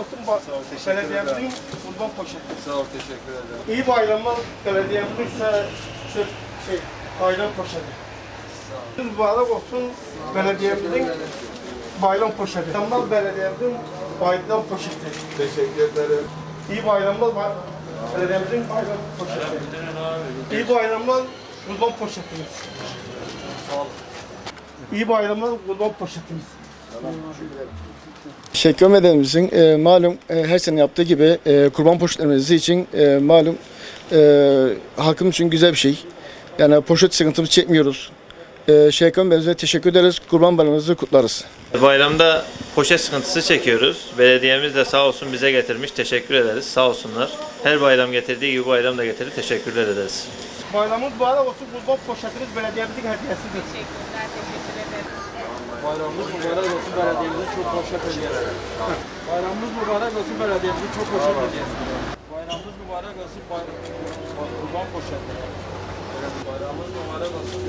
olsun belediyemizin kurban poşeti. Sağ ol, teşekkür ederim. İyi bayramlar belediyemizin ise şey, bayram poşeti. Mübarek olsun belediyemizin bayram poşeti. Bayramlar belediyemizin bayram poşeti. Teşekkür ederim. İyi bayramlar bay- belediyemizin bayram poşeti. İyi bayramlar kurban poşetimiz. İyi bayramlar kurban poşetimiz. Şeker Medeni'mizin e, malum e, her sene yaptığı gibi e, kurban poşetlerimiz için e, malum e, halkımız için güzel bir şey. Yani poşet sıkıntımızı çekmiyoruz. E, Şeker Medeni'mize teşekkür ederiz. Kurban bayramımızı kutlarız. Bayramda poşet sıkıntısı çekiyoruz. Belediyemiz de sağ olsun bize getirmiş. Teşekkür ederiz. Sağ olsunlar. Her bayram getirdiği gibi bu bayram da getirdi. Teşekkürler ederiz. Bayramımız mübarek olsun kurban poşetimiz belediyemizin hediyesidir. Teşekkürler, teşekkür ederim. Bayramımız mübarek olsun belediyemizi çok poşet hediyesi. Bayramımız mübarek olsun belediyemizi çok poşet hediyesi. Bayramımız mübarek olsun kurban poşeti. Bayramımız mübarek olsun